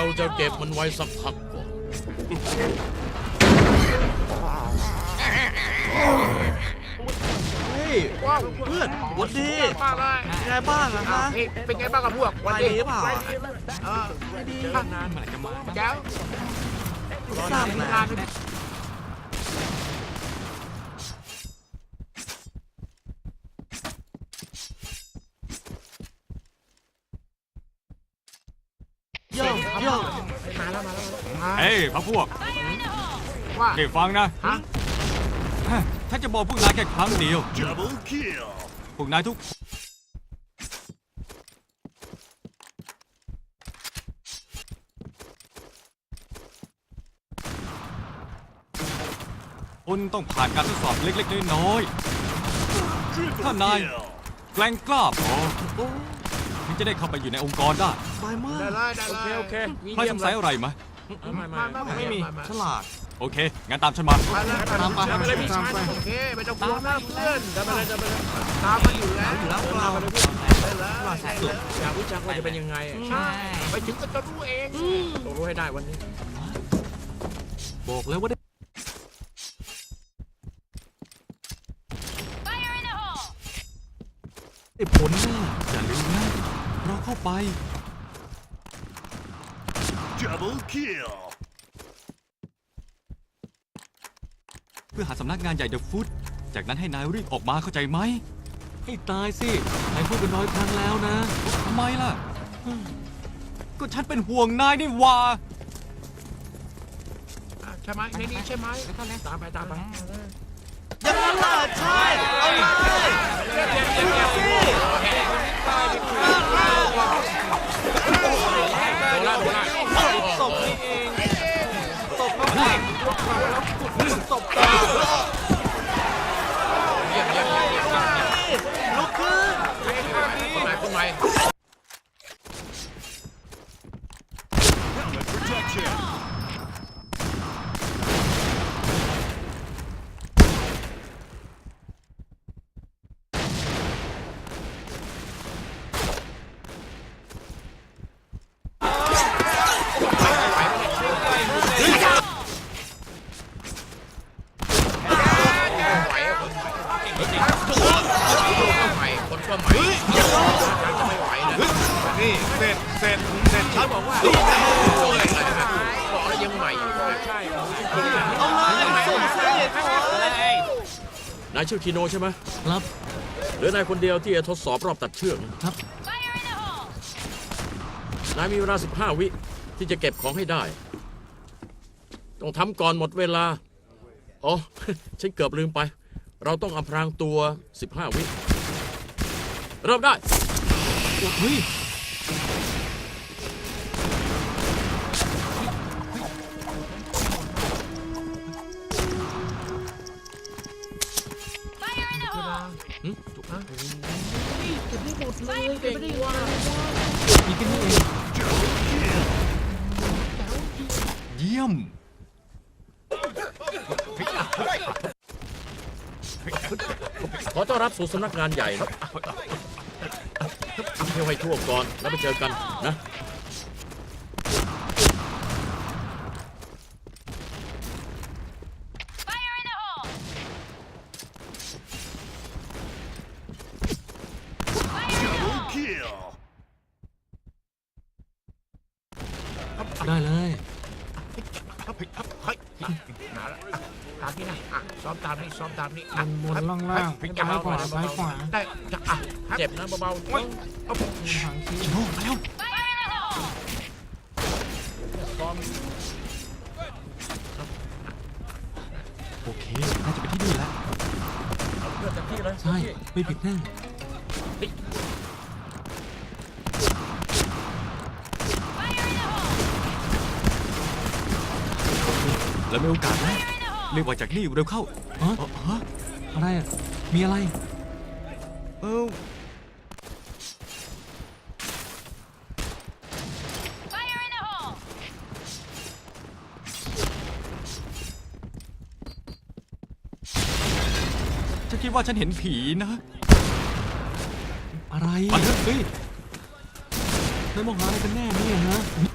เราจะเก็บมันไว้สักพักก่อน เฮ้ยเพื่อนวันดีป้าเลยเป็นไงบ้างอะฮะเฮ้ยเป็นไงบ้างกับพวกวันดีหรือเปล่าเออไม่ดีนานมันจะมาแก้วทราบนะ งานโย่โย่มาแล้วมาแล้วมาเฮ้ยพักพวกว่าเก็บฟังนะฮะถ้าจะบอกพวกนายแค่ครั้งเดียว Double kill. พวกนายทุกคนต้องผ่านการทดสอบเล็กๆน้อยๆถ้านาย Kill. แกล้งกล้าพอโอ้ ถึงจะได้เข้าไปอยู่ในองค์กรได้สบายมากได้เลยได้เลยโอเคใครสงสัยอะไรไหมไม่ไม่ไม่มีฉลาดโอเค งั้นตามฉันมา ไปเลยตามไปไปเลยพี่ชายโอเคไม่ต้องกลัวนะเพื่อนจะไปเลยจะไปเลยตามมาอยู่แล้วอยู่แล้วพวกเราได้เลยได้เลยอยากรู้จักว่าจะเป็นยังไงอะใช่ไปถึงก็จะรู้เองต้องรู้ให้ได้วันนี้บอกแล้วว่าได้ได้ผลแน่อย่าลืมนะ เราเข้าไป Double kill. เพื่อหาสำนักงานใหญ่เดอะฟุตจากนั้นให้นายรีบออกมาเข้าใจไหม ให้ตายสินายพูดเป็นร้อยครั้งแล้วนะ ทำไมล่ะ ก็ฉันเป็นห่วงนายนี่หว่า ใช่ไหมในนี้ใช่ไหมตามไปตามไปอ ย่างนั้นล่ะใช่เอาเลยดนละโดนละตบนี่เองตบน้องตบตาเยี่ยมเยี่ยมเยี่ยมลุกขึ้นคนไหนคนไหน Helmet protection. ม่อยู่ใช่เอาเลยส่งเสด็จนายชื่อคีโนใช่ไหมครับหรือนายคนเดียวที่จะทดสอบรอบตัดเชือกนะครับ นายมีเวลา 15 วิที่จะเก็บของให้ได้ ต้องทำก่อนหมดเวลา อ๋อ ฉันเกือบลืมไป เราต้องอำพรางตัว 15 วิ เริ่มได้ เฮ้ย จุกฮะเก็บไม่หมดเลยเก็บไมีกันนี่เองเยี่ยมขอต้อนรับสู่สำนักงานใหญ่นะเที่ยวให้ทั่วก่อนแล้วไปเจอกันนะ kill. ได้เลยเฮ้ยมาแล้วตามที่นะอะซ้อมตามนี่ซ้อมตามนี่บนบนล่างล่างซ้ายขวาซ้ายขวาได้จะอะเจ็บนะเบาโอ้ยหางคิ้วชิโน่มาแล้วโอเคน่าจะเป็นที่นี่แล้วๆเลือดเต็มที่เลยใช่ ไม่ผิดแน่ แล้วมีโอกาสนะเรียกว่าจากนี่เร็วเข้าฮะเอ่อฮะอะไรอะมีอะไร เออฉันคิดว่าฉันเห็นผีนะ อะไรมาเถอะเฮ้ยนายมองหาอะไรกันแน่เนี่ยฮะ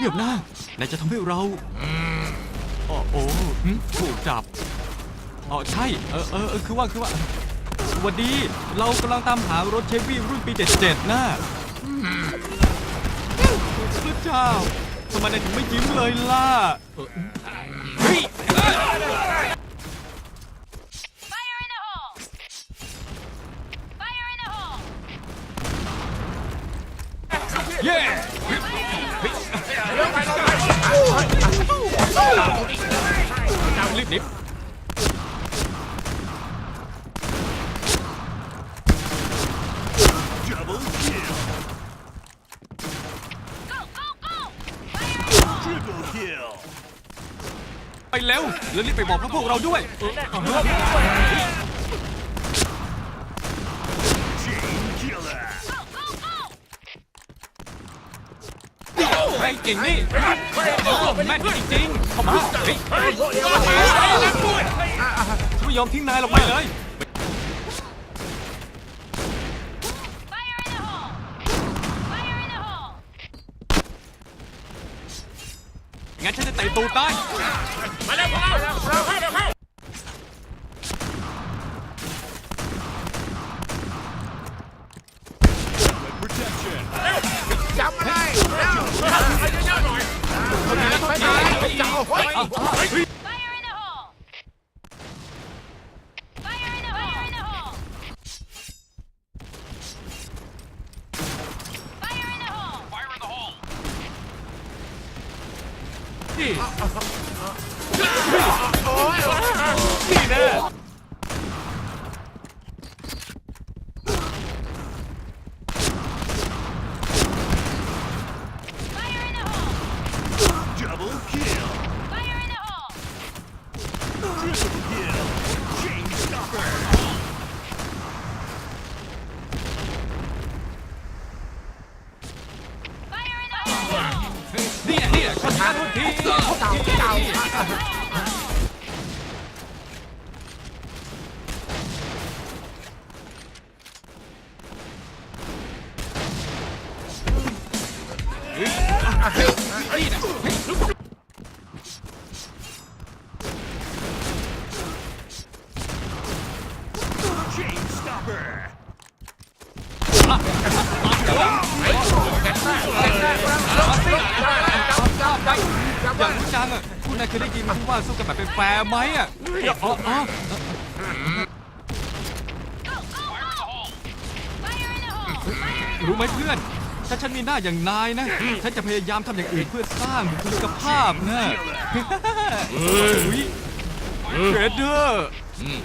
เงียบหน้านายจะทำให้เราอ๋อโอ้หึถูกจับอ๋อใช่ เออเออเออคือว่าคือว่า สวัสดี เรากำลังตามหารถเชฟวี่รุ่นปี 77นะพระเจ้าทำไมนายถึงไม่ยิ้มเลยล่ะเออเฮ้ย Fire in the hole! Fire in the hole! เย้ รีบหนีไปแล้วแล้วรีบไปบอกพวกเราด้วย ไอ้ยเก่งนี่แม่นจริงๆเข้ามาเฮ้ยฉันไม่ยอมทิ้งนายหรอกไปเลย Fire in the hole! Fire in the hole! งั้นฉันจะเตะตูดตาย Protection. Fire in the hole! Fire in the hole! Fire! แหละนี่แหละขอท้าทุกทีเก่าเก่า Chain stopper. อย่างรู้จังอะคุณนายเคยได้ยินที่ว่าสู้กันแบบเป็นแฟร์ไหมอะอ๋ออ๋อ Go, go, go! Fire in the hole! Fire in the รู้ไหมเพื่อน ถ้าฉันมีหน้าอย่างนายนะ ฉันจะพยายามทำอย่างอื่นเพื่อสร้างบุคลิกภาพนะอุ้ยเกรดเดอร์อืม